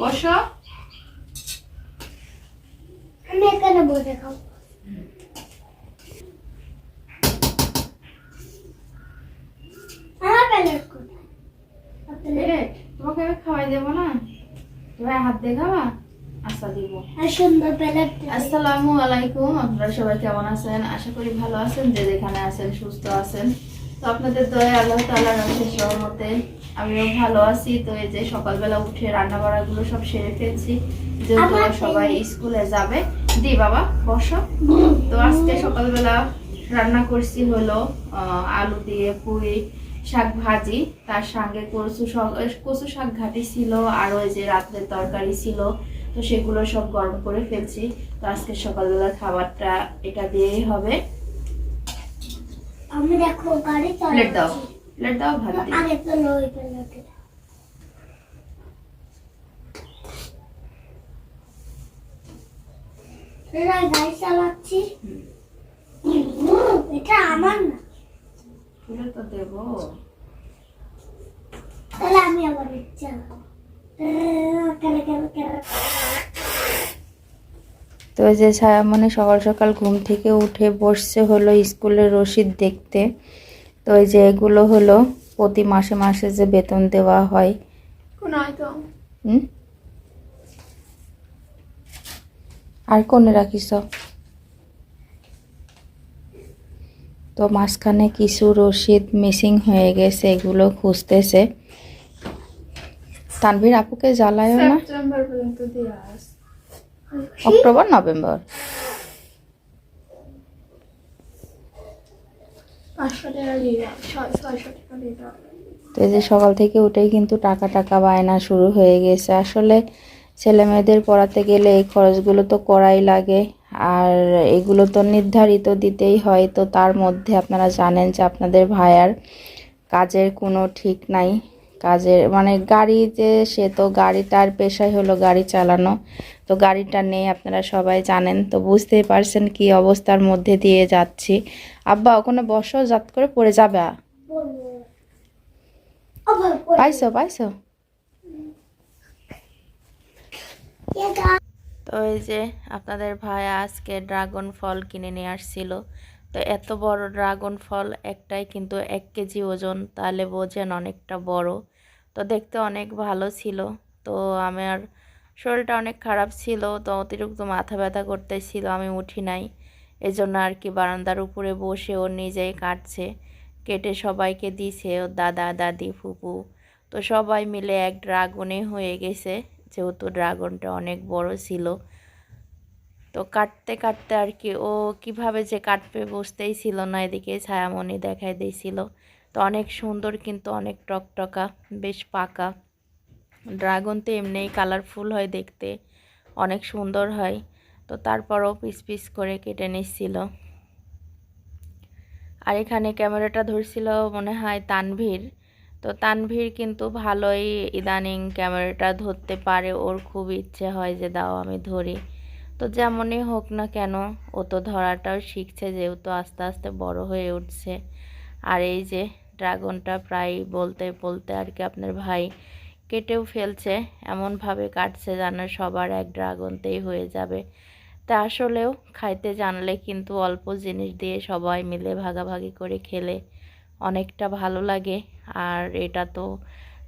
বসো। আমি এখানে বসে তোমাকে আমি খাওয়াই দেবো না? হাত দিয়ে খাবা? আচ্ছা দিব। আর সুন্দর আসসালামু আলাইকুম আপনারা সবাই কেমন আছেন? আশা করি ভালো আছেন যে যেখানে আছেন সুস্থ আছেন। তো আপনাদের দয়া আল্লাহ তাআলার অশেষ রহমতে আমিও ভালো আছি। তো এই যে সকালবেলা উঠে রান্না বাড়াগুলো সব সেরে ফেলছি। যেহেতু সবাই স্কুলে যাবে। দি বাবা বসো। তো আজকে সকালবেলা রান্না করছি হলো আলু দিয়ে পুরি শাক ভাজি তার সঙ্গে কচু শাক কচু শাক ঘাটি ছিল আর ওই যে রাত্রের তরকারি ছিল। তো সেগুলো সব গরম করে ফেলছি। তো আজকে সকালবেলা খাবারটা এটা দিয়েই হবে। আমি দেখো গাড়ি প্লেট দাও। প্লেট দাও ভাত দিই আগে তো এটা আমার না। তুলে তো দেবো। তাহলে আমি আবার তো যে ছায়ামণি সকাল সকাল ঘুম থেকে উঠে বসছে হলো স্কুলের রসিদ দেখতে। তো এই যে এগুলো হলো প্রতি মাসে মাসে যে বেতন দেওয়া হয়। হুম? আর কোনে রাখিস? তো মাঝখানে কিছু রসিদ মিসিং হয়ে গেছে এগুলো খুঁজতেছে। তানভীর আপুকে জ্বালায়ও না? অক্টোবর নভেম্বর পাঁচশো টাকা দিয়ে দাও ছয় ছয়শো টাকা দিয়ে দাও তো এই যে সকাল থেকে উঠেই কিন্তু টাকা টাকা বায়না শুরু হয়ে গেছে। আসলে ছেলে মেয়েদের পড়াতে গেলে এই খরচগুলো তো করাই লাগে, আর এগুলো তো নির্ধারিত দিতেই হয়। তো তার মধ্যে আপনারা জানেন যে আপনাদের ভাইয়ার কাজের কোনো ঠিক নাই। কাজের মানে গাড়িতে সে তো গাড়িটার পেশাই হলো গাড়ি চালানো। তো গাড়িটা নেই, আপনারা সবাই জানেন। তো বুঝতেই পারছেন কি অবস্থার মধ্যে দিয়ে যাচ্ছি। আব্বা, ওখানে বসো যাত করে পড়ে যাবে। পাইছো পাইছো? তো এই যে আপনাদের ভাই আজকে ড্রাগন ফল কিনে নিয়ে আসছিল। তো এত বড় ড্রাগন ফল একটাই কিন্তু এক কেজি ওজন, তাহলে বোঝেন অনেকটা বড়। তো দেখতে অনেক ভালো ছিল। তো আমার শরীরটা অনেক খারাপ ছিল, তো অতিরিক্ত মাথা ব্যথা করতেছিল, আমি উঠি নাই। এজন্য আর কি বারান্দার উপরে বসে ও নিজেই কাটছে, কেটে সবাইকে দিছে ওর দাদা, দাদি, ফুপু। তো সবাই মিলে এক ড্রাগনে হয়ে গেছে, যেহেতু ড্রাগনটা অনেক বড় ছিল। তো কাটতে কাটতে আর কি ও কীভাবে যে কাটবে বুঝতেই ছিল না, এদিকে ছায়ামণি দেখাই দিয়েছিল। তো অনেক সুন্দর কিন্তু অনেক টকটকা, বেশ পাকা। ড্রাগন তো এমনিই কালারফুল হয় দেখতে, অনেক সুন্দর হয়। তো তারপরও পিস পিস করে কেটে নিচ্ছিল। আর এখানে ক্যামেরাটা ধরছিল মনে হয় তানভীর। তো তানভীর কিন্তু ভালোই ইদানিং ক্যামেরাটা ধরতে পারে, ওর খুব ইচ্ছে হয় যে, দাও, আমি ধরি। তো যেমনই হোক না কেন, ও তো ধরাটাও শিখছে যেহেতু আস্তে আস্তে বড় হয়ে উঠছে। আর এই যে ড্রাগনটা প্রায় বলতে বলতে আর কি আপনার ভাই কেটেও ফেলছে, এমনভাবে কাটছে যেন সবার এক ড্রাগনতেই হয়ে যাবে। তা আসলেও খাইতে জানলে কিন্তু অল্প জিনিস দিয়ে সবাই মিলে ভাগাভাগি করে খেলে অনেকটা ভালো লাগে। আর এটা তো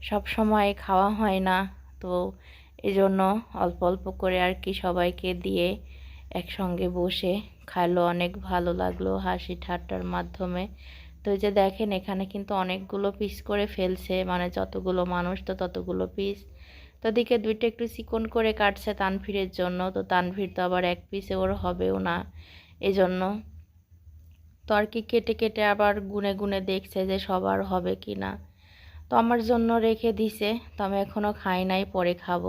সব সময় খাওয়া হয় না, তো এই জন্য অল্প অল্প করে আর কি সবাইকে দিয়ে একসঙ্গে বসে খাইলো। অনেক ভালো লাগল হাসি ঠাট্টার মাধ্যমে। তো যে দেখেন, এখানে কিন্তু অনেকগুলো পিস করে ফেলছে। মানে যতগুলো মানুষ, তো ততগুলো পিস তো দিকে দুইটা একটু চিকন করে কাটছে তানভীরের জন্য। তো তানভীর তো আবার এক পিসে ওর হবেও না। এজন্য তো আর কি কেটে কেটে আবার গুনে গুনে দেখছে যে সবার হবে কি না তো আমার জন্য রেখে দিছে, তো আমি এখনও খাই নাই, পরে খাব।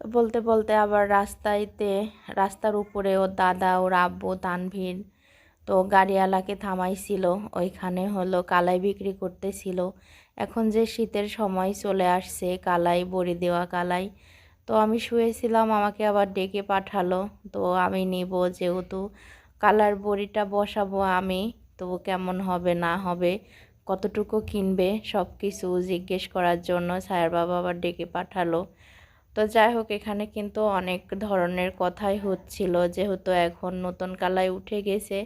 বলতে বলতে আবার রাস্তাইতে, রাস্তার উপরে ওর দাদা, ওর আব্বু, তানভীর, তো গাড়িওয়ালাকে থামাইছিল। ওইখানে হলো কালাই বিক্রি করতেছিল। এখন যে শীতের সময় চলে আসছে, কালাই, বড়ি দেওয়া কালাই, তো আমি শুয়েছিলাম, আমাকে আবার ডেকে পাঠালো। তো আমি নিব যেহেতু কালার বড়িটা বসাবো আমি, তো কেমন হবে না হবে কতটুকু কিনবে সব কিছু জিজ্ঞেস করার জন্য ছায়ার বাবা আবার ডেকে পাঠালো। তো যাই হোক, এখানে কিন্তু অনেক ধরনের কথাই হচ্ছিল। যেহেতু এখন নতুন কালায় উঠে গেছে,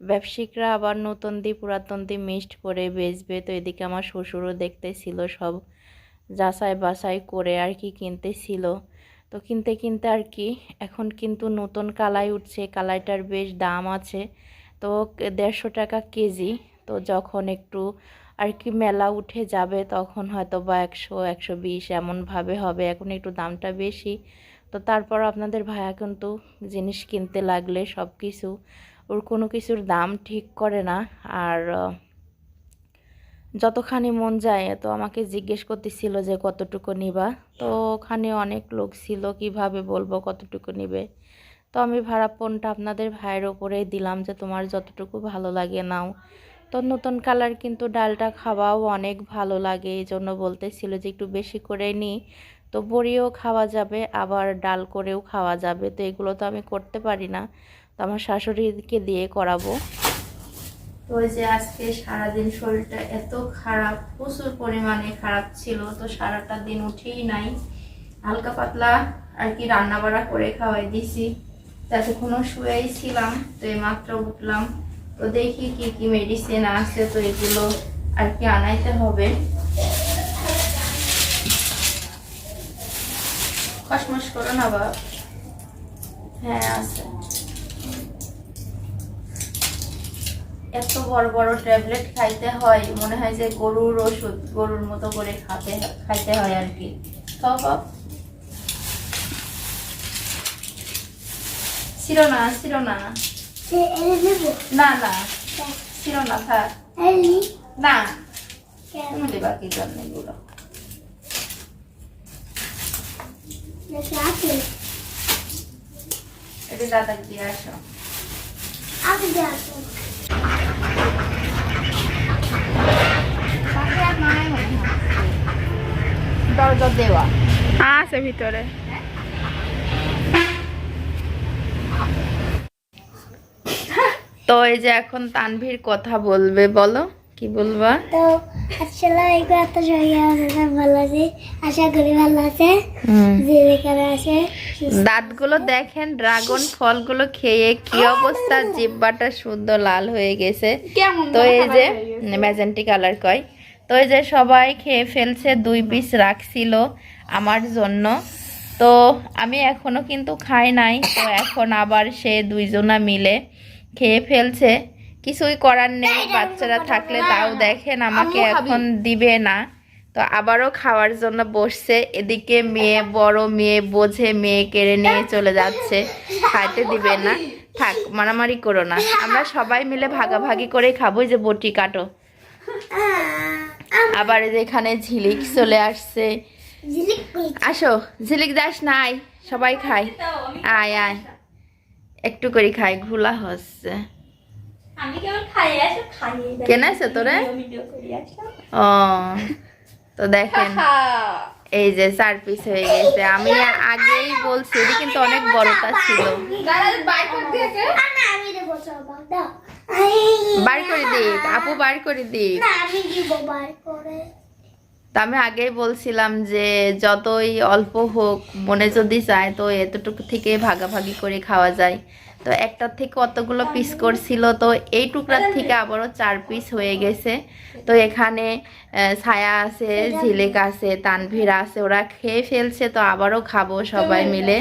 ব্যবসায়িকরা আবার নতুন দিয়ে পুরাতন দিয়ে মিক্সড করে বেচবে। তো এদিকে আমার শ্বশুরও দেখতেছিল সব যাচাই বাছাই করে আর কি কিনতেছিল। তো কিনতে কিনতে আর কি, এখন কিন্তু নতুন কালাই উঠছে। কালাইটার বেশ দাম আছে। তো দেড়শো টাকা কেজি। তো যখন একটু আর কি মেলা উঠে যাবে তখন হয়তো বা একশো একশো বিশ এমনভাবে হবে। এখন একটু দামটা বেশি। তো তারপর আপনাদের ভাইয়া কিন্তু জিনিস কিনতে লাগলে সব কিছু, ওর কোনো কিছুর দাম ঠিক করে না। আর যতখানি মন যায়, তো আমাকে জিজ্ঞেস করতেছিল যে কতটুকু নিবা? তো ওখানে অনেক লোক ছিল, কীভাবে বলব কতটুকু নিবে? তো আমি ভাড়াপনটা আপনাদের ভাইয়ের ওপরেই দিলাম যে তোমার যতটুকু ভালো লাগে নাও। তো নতুন কালার কিন্তু ডালটা খাওয়াও অনেক ভালো লাগে। এই জন্য বলতেছিল যে একটু বেশি করে নিই তো বড়িও খাওয়া যাবে, আবার ডাল করেও খাওয়া যাবে। তো এগুলো তো আমি করতে পারি না। তো আমার শাশুড়িকে দিয়ে করাবো। তো ওই যে আজকে সারাদিন শরীরটা এত খারাপ, প্রচুর পরিমাণে খারাপ ছিল। তো সারাটা দিন উঠেই নাই। হালকা পাতলা আর কি রান্না বাড়া করে খাওয়াই দিছি। ততক্ষণও শুয়েই ছিলাম। তো এই মাত্র উঠলাম। তো দেখি কি কি মেডিসিন আছে তো এগুলো আর কি আনাইতে হবে। কসমস করো না, বাপ। হ্যাঁ আছে। এত বড় বড় ট্যাবলেট খাইতে হয়, মনে হয় যে গরুর ওষুধ, গরুর মতো করে খাতে, খাইতে হয় আর কি। খাও বাপ। ছিল না ছিল না। না না। ছিল না থাক না। কেন তুমি দেবা কি জন্য এগুলো? এটা দাদাকে দিয়ে আসো? আগে দরজা দেওয়া। আছে ভিতরে। তো এই যে এখন তানভীর কথা বলবে বলো। কি বলবা? তো এগুলো এত সবাই ভালো আছে আশা করি ভালো আছে যে আছে দাঁতগুলো দেখেন ড্রাগন ফলগুলো খেয়ে কি অবস্থা? জিব্বাটা শুদ্ধ লাল হয়ে গেছে। তো এই যে ম্যাজেন্টি কালার কয়। তো এই যে সবাই খেয়ে ফেলছে দুই পিস রাখছিল আমার জন্য। তো আমি এখনও কিন্তু খাই নাই। তো এখন আবার সে দুইজনা মিলে খেয়ে ফেলছে। কিছুই করার নেই বাচ্চারা থাকলে তাও দেখেন আমাকে এখন দিবে না। তো আবারও খাওয়ার জন্য বসছে এদিকে মেয়ে বড় মেয়ে বোঝে মেয়ে কেড়ে নিয়ে চলে যাচ্ছে। খাইতে দিবে না। থাক মারামারি করো না। আমরা সবাই মিলে ভাগাভাগি করে খাব এই যে বটি কাটো। আবার এই যে এখানে ঝিলিক চলে আসছে। আসো ঝিলিক যাস নাই সবাই খাই। আয় আয়। একটু করে খাই ঘুলা হচ্ছে। আমি কেবল খাই? আসো খাইয়ে দেয়। কেন তোরে? আসলাম ও তো দেখেন এই যে চার পিস হয়ে গেছে। আমি আগেই বলছি এটি কিন্তু অনেক বড়টা ছিল। বার করে দিক আপু বার করে দিক না আমি তা আমি আগেই বলছিলাম যে যতই অল্প হোক মনে যদি চায় তো এতটুকু থেকে ভাগাভাগি করে খাওয়া যায়। তো একটার থেকে কতগুলো পিস করছিল তো এই টুকরার থেকে আবারও চার পিস হয়ে গেছে। তো এখানে ছায়া আছে ঝিলেক আছে তানভীর আছে ওরা খেয়ে ফেলছে তো আবারও খাব সবাই মিলে।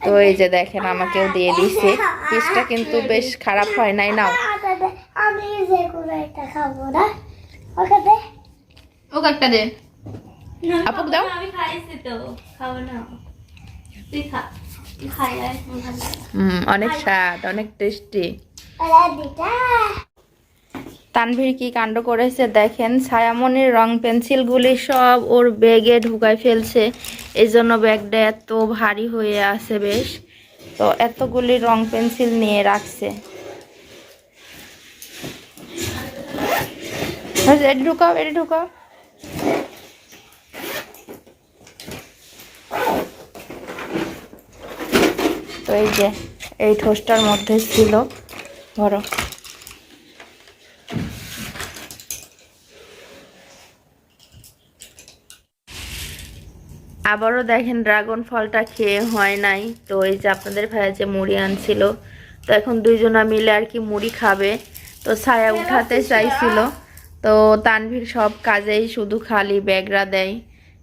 তো এই যে দেখেন আমাকেও দিয়ে দিছে। পিসটা কিন্তু বেশ খারাপ হয় নাই নাও। আমি যে কোনো একটা খাব না? ওকে দে। ওকে একটা দে। আপুক দাও। আমি খাইছি তো খাব না। তুই খা তুই খাই আর ভালো লাগে। হুম অনেক স্বাদ অনেক টেস্টি। তানভীর কি কাণ্ড করেছে দেখেন? ছায়ামণির রং পেন্সিলগুলি সব ওর ব্যাগে ঢুকায় ফেলছে। এই জন্য ব্যাগটা এত ভারী হয়ে আছে বেশ। তো এতগুলি রং পেন্সিল নিয়ে রাখছে। এটি ঢুকাও এটি ঢুকাও। তো এই যে এই ঠোসটার মধ্যে ছিল ধরো। আবারও দেখেন ড্রাগন ফলটা খেয়ে হয় নাই। তো এই যে আপনাদের ভাইয়া যে মুড়ি আনছিল তো এখন দুইজনা মিলে আর কি মুড়ি খাবে। তো ছায়া উঠাতে চাইছিল। তো তানভীর সব কাজেই শুধু খালি ব্যাগরা দেয়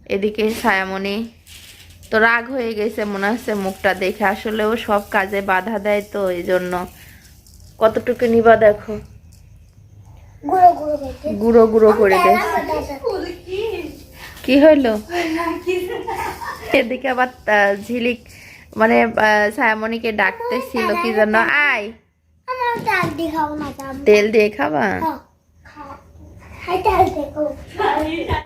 এদিকে ছায়ামণি তো রাগ হয়ে গেছে মনে হচ্ছে মুখটা দেখে আসলেও সব কাজে বাধা দেয় তো এই জন্য। কতটুকু নিবা দেখো। গুঁড়ো গুঁড়ো করে গেছে কি হইল? এদিকে আবার ঝিলিক মানে ছায়ামণিকে ডাকতেছিল কি জন্য? আয়। দিয়ে তেল দিয়ে খাবা? খাও খাও হাই ডাল দেখো